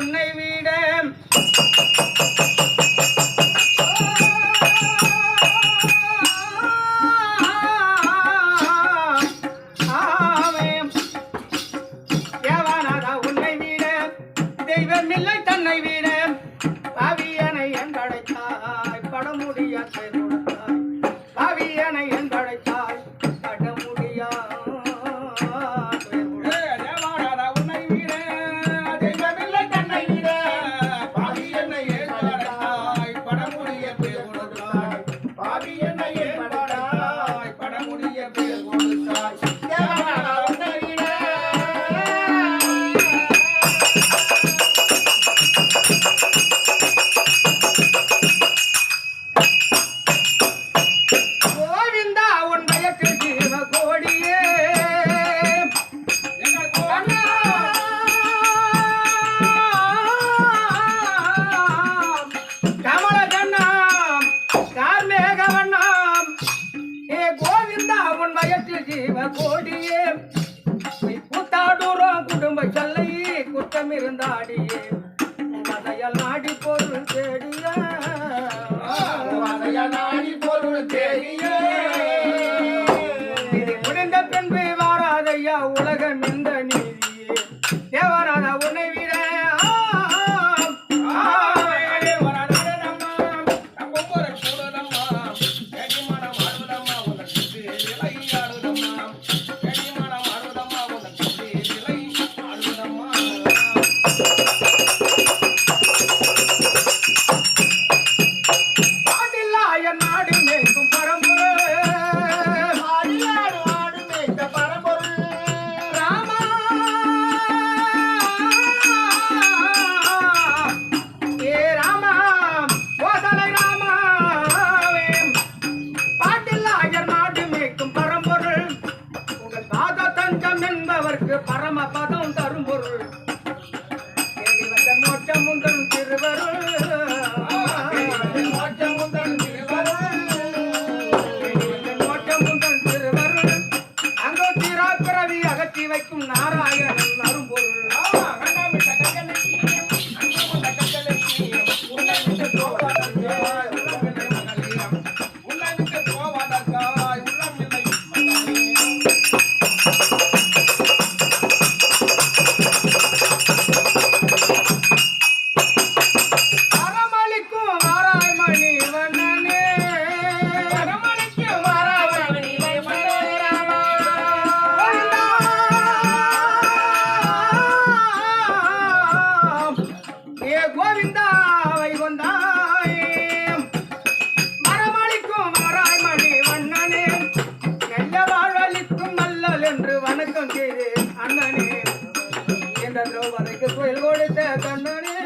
உன்னை விட கோடியே. கூத்தாடுறோம் குடும்ப செல்லை குற்றம் இருந்தாடியே நாடி பொருள் தேடிய. பரமபதம் தரும் பொருள். தேடி வந்த மோட்சமும் தரும் திருவருள். வரைக்கும் கோயில் கொடுத்த கண்ணனே.